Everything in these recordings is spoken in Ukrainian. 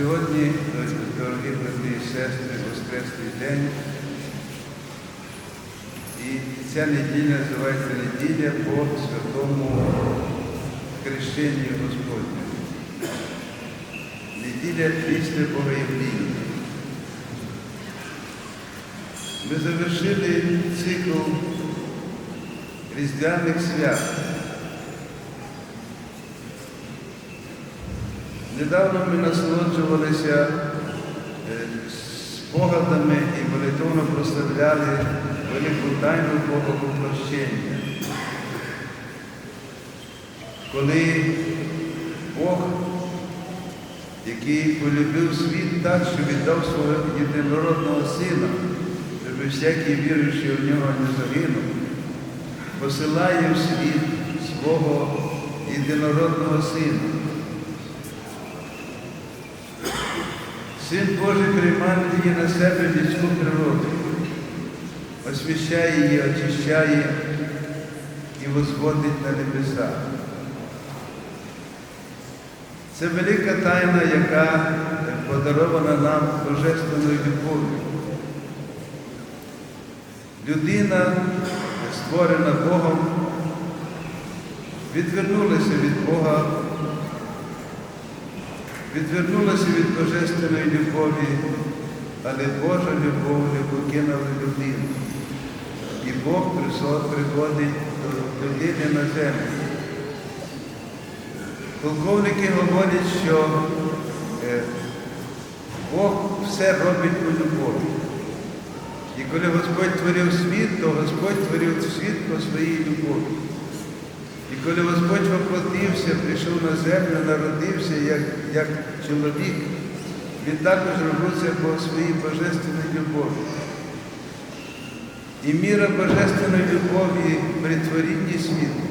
Сьогодні, дорогі брати і сестри, Воскресний день. І ця неділя називається неділя по святому хрещенню Господню. Неділя після Богоявління. Ми завершили цикл різдвяних свят. Недавно ми насолоджувалися е, спогадами і молитовно прославляли велику тайну Богопопрощення. Коли Бог, який полюбив світ так, що віддав свого єдинородного сина, щоб всякий віруючий в нього не загинув, посилає в світ свого єдинородного сина. Син Божий приймає її на себе людську природу, освящає її, очищає і возводить на небеса. Це велика тайна, яка подарована нам божественною любов'ю. Людина, створена Богом, відвернулася від Бога відвернулася від божественної любові, але Божа любов не покинула людину. І Бог приходить до людини на землю. Полковники говорять, що е, Бог все робить по любові. І коли Господь творив світ, то Господь творив світ по своїй любові. І коли Господь воплотився, прийшов на землю, народився як, як чоловік, він також робився по своїй божественній любові. І міра божественної любові при творінні світу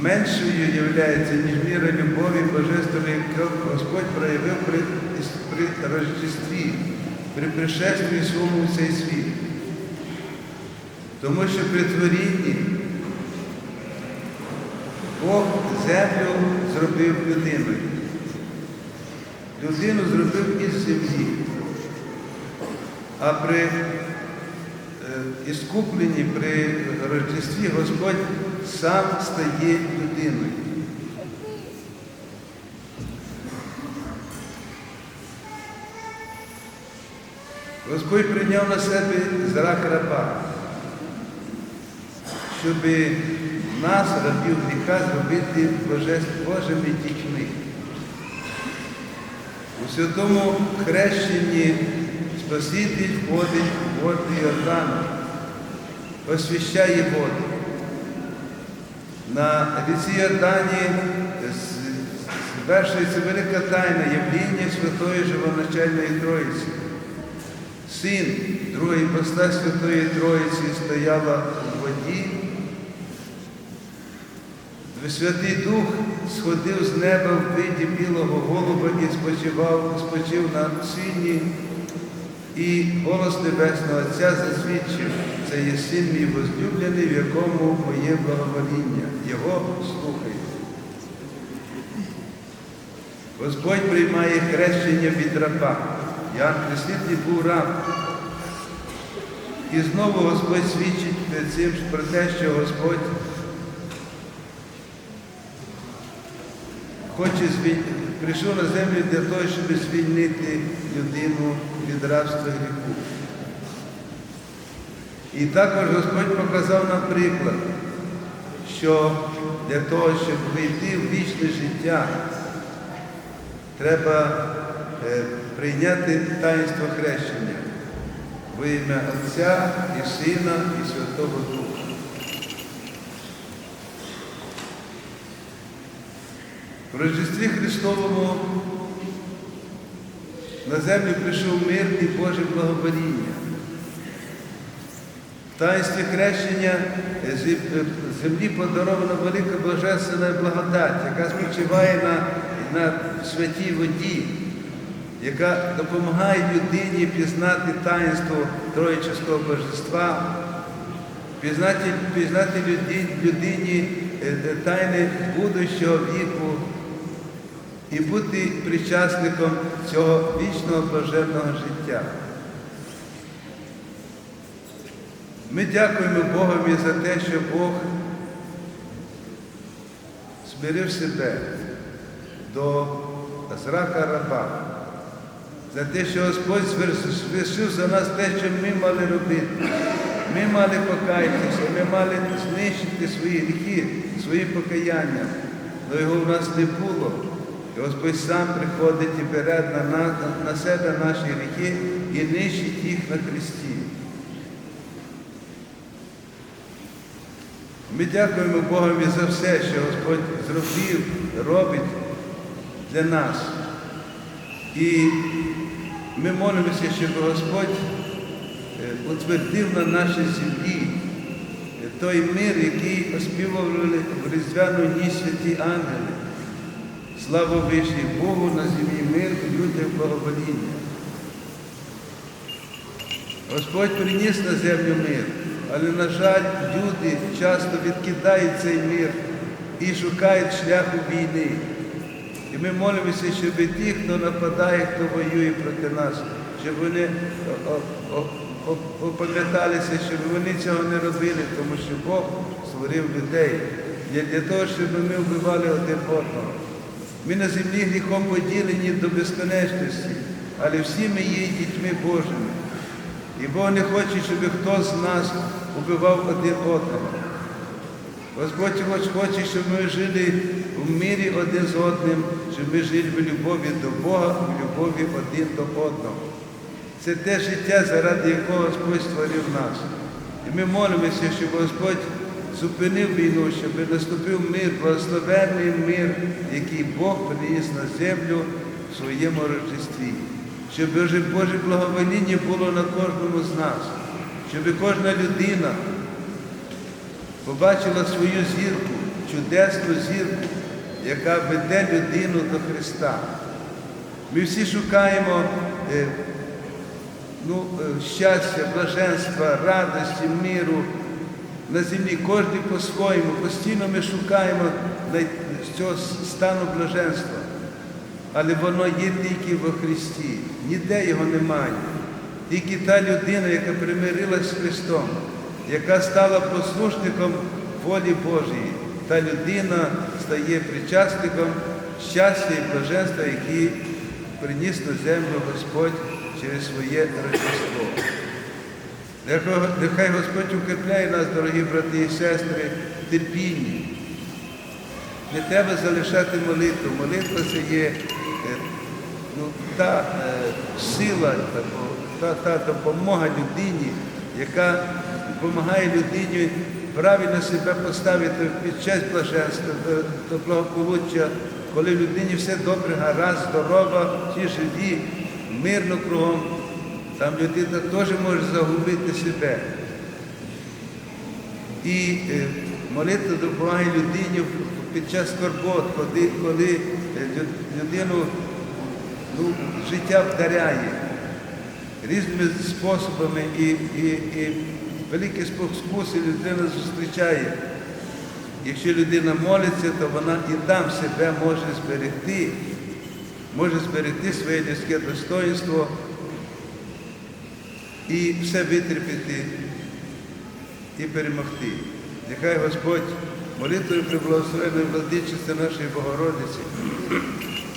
меншою є, ніж міра любові божественної, яку Господь проявив при, при Рождестві, при пришестві своєму в цей світ. Тому що при творінні Бог землю зробив людиною. Людину зробив із землі. А при е, іскупленні, при Рождестві Господь сам стає людиною. Господь прийняв на себе зрак раба, щоб нас, рабів гріха, зробити Божими дітьми. У святому хрещенні Спаситель входить в воду Йордану, освящає воду. На ріці Йордані звершується велика тайна явління Святої Живоначальної Троїці. Син, другий поста Святої Троїці стояла в воді. Святий Дух сходив з неба в виді білого голуба і спочивав, спочив на сині, і голос Небесного Отця засвідчив, це є син мій возлюблений, в якому моє благовоління. Його слухайте. Господь приймає хрещення від раба. Ян Хреститель був раб. І знову Господь свідчить перед цим про те, що Господь хоче звіль... прийшов на землю для того, щоб звільнити людину від рабства гріху. І також Господь показав нам приклад, що для того, щоб вийти в вічне життя, треба е, прийняти таїнство хрещення во ім'я Отця і Сина, і Святого Духа. В Рождестві Христовому на землю прийшов мир і Боже благовоління. В таїнстві хрещення землі подарована велика божественна благодать, яка спочиває на, на святій воді, яка допомагає людині пізнати таїнство Троїчого Божества, пізнати, пізнати людині, людині тайни будущого віку і бути причасником цього вічного блаженного життя. Ми дякуємо Богові за те, що Бог смирив себе до зрака раба, за те, що Господь звершив за нас те, що ми мали робити. Ми мали покаятися, ми мали знищити свої гріхи, свої покаяння, але його в нас не було. І Господь сам приходить і бере на, на, на себе наші гріхи і нищить їх на Христі. Ми дякуємо Богові за все, що Господь зробив, робить для нас. І ми молимося, щоб Господь е, утвердив на нашій землі е, той мир, який оспівували в різдвяну ніч святі ангели. Слава вишній Богу на землі мир, людям благовоління. Господь приніс на землю мир, але, на жаль, люди часто відкидають цей мир і шукають шляху війни. І ми молимося, щоб ті, хто нападає, хто воює проти нас, щоб вони опам'яталися, щоб вони цього не робили, тому що Бог створив людей для того, щоб ми вбивали один одного. Ми на землі гріхом поділені до безконечності, але всі ми є дітьми Божими. І Бог не хоче, щоб хтось з нас убивав один одного. Господь хоч хоче, щоб ми жили в мирі один з одним, щоб ми жили в любові до Бога, в любові один до одного. Це те життя, заради якого Господь створив нас. І ми молимося, щоб Господь зупинив війну, щоб наступив мир, благословенний мир, який Бог приніс на землю в своєму Рождестві. Щоб Боже благовоління було на кожному з нас, щоб кожна людина побачила свою зірку, чудесну зірку, яка веде людину до Христа. Ми всі шукаємо е, ну, е, щастя, блаженства, радості, миру на землі, кожен по-своєму. Постійно ми шукаємо цього стану блаженства. Але воно є тільки во Христі, ніде його немає. Тільки та людина, яка примирилась з Христом, яка стала послушником волі Божої, та людина стає причасником щастя і блаженства, які приніс на землю Господь через своє Рождество. Нехай- Господь укріпляє нас, дорогі брати і сестри, терпінні. Не треба залишати молитву. Молитва це є е, ну, та е, сила, та, та допомога людині, яка допомагає людині правильно себе поставити під час блаженства, до благополуччя, коли людині все добре, гаразд, здорова, всі живі, мирно кругом. Там людина теж може загубити себе. І е, молитва допомагає людині під час скорбот, коли, е, людину ну, життя вдаряє різними способами і, і, і великі спокуси людина зустрічає. Якщо людина молиться, то вона і там себе може зберегти, може зберегти своє людське достоинство і все витерпіти і перемогти. Нехай Господь молитвою при благословенної владичиці нашої Богородиці,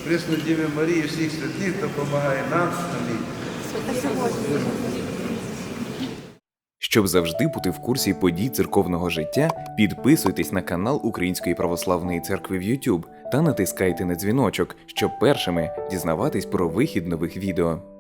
Пресну Діві Марії, всіх святих допомагає нам. Амінь. Щоб завжди бути в курсі подій церковного життя, підписуйтесь на канал Української православної церкви в YouTube та натискайте на дзвіночок, щоб першими дізнаватись про вихід нових відео.